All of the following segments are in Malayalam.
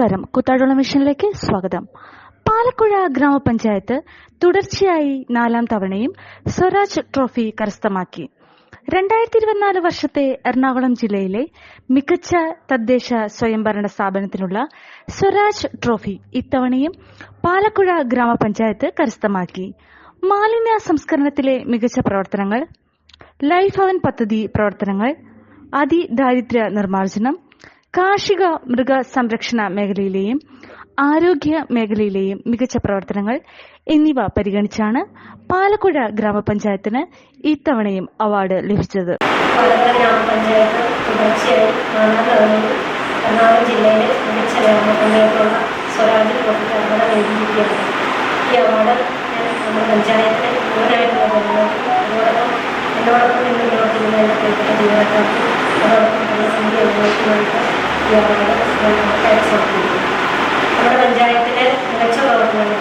നമസ്കാരം. കുത്താടുള്ള മിഷനിലേക്ക് സ്വാഗതം. പാലക്കുഴ ഗ്രാമപഞ്ചായത്ത് തുടർച്ചയായി നാലാം തവണയും സ്വരാജ് ട്രോഫി കരസ്ഥമാക്കി. രണ്ടായിരത്തി ഇരുപത്തിനാല് വർഷത്തെ എറണാകുളം ജില്ലയിലെ മികച്ച തദ്ദേശ സ്വയംഭരണ സ്ഥാപനത്തിനുള്ള സ്വരാജ് ട്രോഫി ഇത്തവണയും പാലക്കുഴ ഗ്രാമപഞ്ചായത്ത് കരസ്ഥമാക്കി. മാലിന്യ സംസ്കരണത്തിലെ മികച്ച പ്രവർത്തനങ്ങൾ ലൈഫ് ഭവൻ പദ്ധതി പ്രവർത്തനങ്ങൾ അതിദാരിദ്ര്യ നിർമ്മാർജനം കാർഷിക മൃഗ സംരക്ഷണ മേഖലയിലെയും ആരോഗ്യ മേഖലയിലെയും മികച്ച പ്രവർത്തനങ്ങൾ എന്നിവ പരിഗണിച്ചാണ് പാലക്കുഴ ഗ്രാമപഞ്ചായത്തിന് ഇത്തവണയും അവാർഡ് ലഭിച്ചത്. എറണാകുളം ജില്ലയിലെ മികച്ച അവാർഡ് ഈ അവാർഡ് നമ്മുടെ പഞ്ചായത്തിലെ മുഴുവനായിട്ടുള്ള എന്നോടൊപ്പം ജീവനക്കാർക്കും അതോടൊപ്പം ജനസംഖ്യ ഉപയോഗിക്കുന്നവർക്ക് അവാർഡ് ഞാൻ കൈവശമാക്കിയിരിക്കുന്നു നമ്മുടെ പഞ്ചായത്തിലെ മികച്ച പ്രവർത്തനങ്ങൾ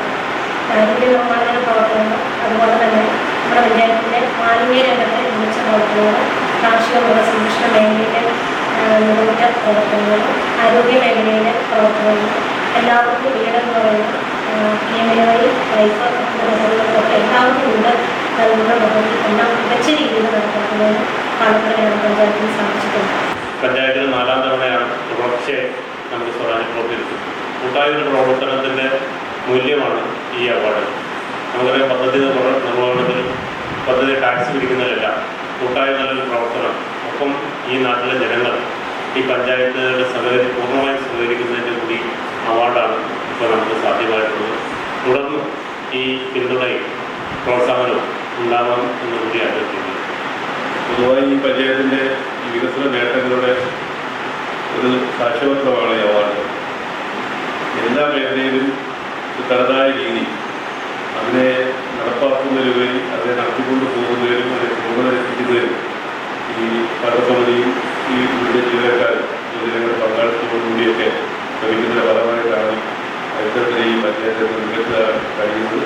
ദാരിദ്ര്യ നിർമ്മാർജന പ്രവർത്തനങ്ങൾ അതുപോലെ തന്നെ നമ്മുടെ പഞ്ചായത്തിലെ മാലിന്യ രംഗത്തെ മികച്ച പ്രവർത്തനങ്ങൾ കാർഷിക മൃഗസംരക്ഷണ മേഖലയിലെ മികവുറ്റ പ്രവർത്തനങ്ങൾ ആരോഗ്യ മേഖലയിലെ പ്രവർത്തനങ്ങൾ എല്ലാവർക്കും വീടെന്ന് പറയുന്നത് നിയമനമായി ലൈഫ് പദ്ധതികളൊക്കെ എല്ലാവർക്കും ഉണ്ട് നൽകുന്ന പദ്ധതി എല്ലാം മികച്ച രീതിയിൽ നടപ്പാക്കുന്നതിന് പാലക്കാട് ഗ്രാമപഞ്ചായത്തിന് സാധിച്ചിട്ടുണ്ട്. പഞ്ചായത്തിൽ നാലാം തവണയാണ് തുടർച്ചയെ നമുക്ക് സ്വരാജ് കിട്ടുന്നത് കൂട്ടായ ഒരു പ്രവർത്തനത്തിന്റെ മൂല്യമാണ് ഈ അവാർഡ്. നമുക്കറിയാം പദ്ധതി നിർവഹണത്തിലും പദ്ധതി ടാക്സ് പിടിക്കുന്നതിലല്ല കൂട്ടായ നല്ലൊരു പ്രവർത്തനം. ഒപ്പം ഈ നാട്ടിലെ ജനങ്ങൾ ഈ പഞ്ചായത്തുകളുടെ സഹകരി പൂർണമായും സഹകരിക്കുന്നതിന്റെ കൂടി അവാർഡാണ് ഇപ്പോൾ നമുക്ക് സാധ്യമായിട്ടുള്ളത്. തുടർന്ന് ഈ പിന്തുണയും പ്രോത്സാഹനവും ഉണ്ടാവണം എന്ന് കൂടി അഭ്യർത്ഥിക്കുന്നു പൊതുവായി ഈ പഞ്ചായത്തിന്റെ വികസന ഒരു സാക്ഷ്യപത്രമാണ് ഈ അവാർഡ്. എല്ലാ മേഖലയിലും തനതായ രീതി. അതിനെ നടപ്പാക്കുന്നതിലുപരി അതിനെ നടത്തിക്കൊണ്ട് പോകുന്നതിലും അതിനെ പൂർണതയെത്തിക്കുന്നതിലും ഈ ഭരണസമിതിയും ഈ വിവിധ ജീവനക്കാരും പൊതുജനങ്ങളുടെ പങ്കാളിത്തത്തോടുകൂടിയൊക്കെ ശ്രമിക്കുന്നതിന്റെ ഫലമായിട്ടാണ് ഇത്തരത്തിൽ ഈ പഞ്ചായത്തിൽ മികച്ചതാകാൻ കഴിയുന്നത്.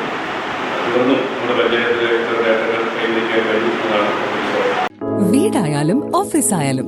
തുടർന്നും നമ്മുടെ പഞ്ചായത്തിലെ നേട്ടങ്ങൾ കൈവരിക്കാൻ കഴിയുന്നതാണ് വീടായാലും ഓഫീസായാലും